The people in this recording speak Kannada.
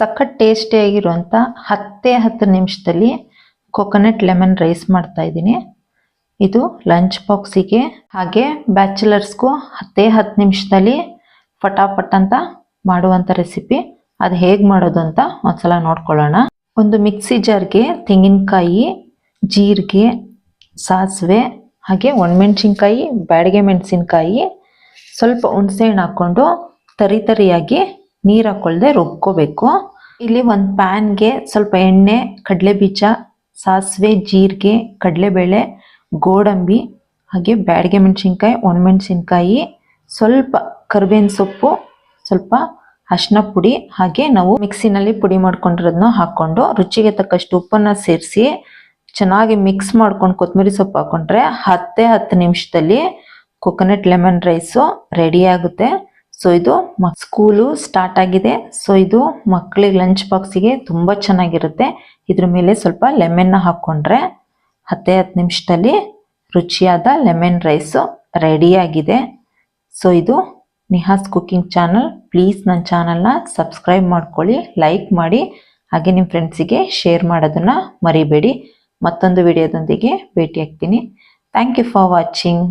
ಸಖತ್ ಟೇಸ್ಟಿಯಾಗಿರುವಂಥ ಹತ್ತೇ ಹತ್ತು ನಿಮಿಷದಲ್ಲಿ ಕೊಕೊನಟ್ ಲೆಮನ್ ರೈಸ್ ಮಾಡ್ತಾ ಇದ್ದೀನಿ. ಇದು ಲಂಚ್ ಬಾಕ್ಸಿಗೆ ಹಾಗೆ ಬ್ಯಾಚುಲರ್ಸ್ಗೂ ಹತ್ತೇ ಹತ್ತು ನಿಮಿಷದಲ್ಲಿ ಫಟಾಫಟ್ ಅಂತ ಮಾಡುವಂಥ ರೆಸಿಪಿ ಅದು ಹೇಗೆ ಮಾಡೋದು ಅಂತ ಒಂದ್ಸಲ ನೋಡ್ಕೊಳ್ಳೋಣ. ಒಂದು ಮಿಕ್ಸಿ ಜಾರ್ಗೆ ತೆಂಗಿನಕಾಯಿ, ಜೀರಿಗೆ, ಸಾಸಿವೆ, ಹಾಗೆ ಒಣಮೆಣ್ಸಿನ್ಕಾಯಿ, ಬ್ಯಾಡಿಗೆ ಮೆಣಸಿನ್ಕಾಯಿ ಸ್ವಲ್ಪ ಹುಣಸೆಹಣ್ಣು ಹಾಕ್ಕೊಂಡು ತರಿ ತರಿಯಾಗಿ ನೀರು ಹಾಕೊಳ್ಳದೆ ರುಬ್ಕೋಬೇಕು. ಇಲ್ಲಿ ಒಂದು ಪ್ಯಾನ್ಗೆ ಸ್ವಲ್ಪ ಎಣ್ಣೆ ಕಡಲೆ ಬೀಜ ಸಾಸಿವೆ, ಜೀರಿಗೆ, ಕಡಲೆಬೇಳೆ, ಗೋಡಂಬಿ, ಹಾಗೆ ಬ್ಯಾಡಿಗೆ ಮೆಣಸಿನ್ಕಾಯಿ, ಒಣಮೆಣಸಿನ್ಕಾಯಿ, ಸ್ವಲ್ಪ ಕರಿಬೇವಿನ ಸೊಪ್ಪು, ಸ್ವಲ್ಪ ಅರಿಶಿನ ಪುಡಿ, ಹಾಗೆ ನಾವು ಮಿಕ್ಸಿನಲ್ಲಿ ಪುಡಿ ಮಾಡ್ಕೊಂಡಿರೋದನ್ನ ಹಾಕ್ಕೊಂಡು ರುಚಿಗೆ ತಕ್ಕಷ್ಟು ಉಪ್ಪನ್ನು ಸೇರಿಸಿ ಚೆನ್ನಾಗಿ ಮಿಕ್ಸ್ ಮಾಡ್ಕೊಂಡು ಕೊತ್ತಂಬರಿ ಸೊಪ್ಪು ಹಾಕೊಂಡ್ರೆ ಹತ್ತೇ ಹತ್ತು ನಿಮಿಷದಲ್ಲಿ ಕೊಕೊನಟ್ ಲೆಮನ್ ರೈಸು ರೆಡಿ ಆಗುತ್ತೆ. ಸೊ ಇದು ಸ್ಕೂಲು ಸ್ಟಾರ್ಟ್ ಆಗಿದೆ. ಸೊ ಇದು ಮಕ್ಕಳಿಗೆ ಲಂಚ್ ಬಾಕ್ಸಿಗೆ ತುಂಬ ಚೆನ್ನಾಗಿರುತ್ತೆ. ಇದ್ರ ಮೇಲೆ ಸ್ವಲ್ಪ ಲೆಮನ್ನ ಹಾಕ್ಕೊಂಡ್ರೆ ಹತ್ತೇ ಹತ್ತು ನಿಮಿಷದಲ್ಲಿ ರುಚಿಯಾದ ಲೆಮನ್ ರೈಸು ರೆಡಿಯಾಗಿದೆ ಸೊ ಇದು ನಿಹಾಸ್ ಕುಕ್ಕಿಂಗ್ ಚಾನಲ್ ಪ್ಲೀಸ್ ನನ್ನ ಚಾನಲ್ನ ಸಬ್ಸ್ಕ್ರೈಬ್ ಮಾಡ್ಕೊಳ್ಳಿ ಲೈಕ್ ಮಾಡಿ, ಹಾಗೆ ನಿಮ್ಮ ಫ್ರೆಂಡ್ಸಿಗೆ ಶೇರ್ ಮಾಡೋದನ್ನು ಮರಿಬೇಡಿ. ಮತ್ತೊಂದು ವಿಡಿಯೋದೊಂದಿಗೆ ಭೇಟಿ ಆಗ್ತೀನಿ. Thank you for watching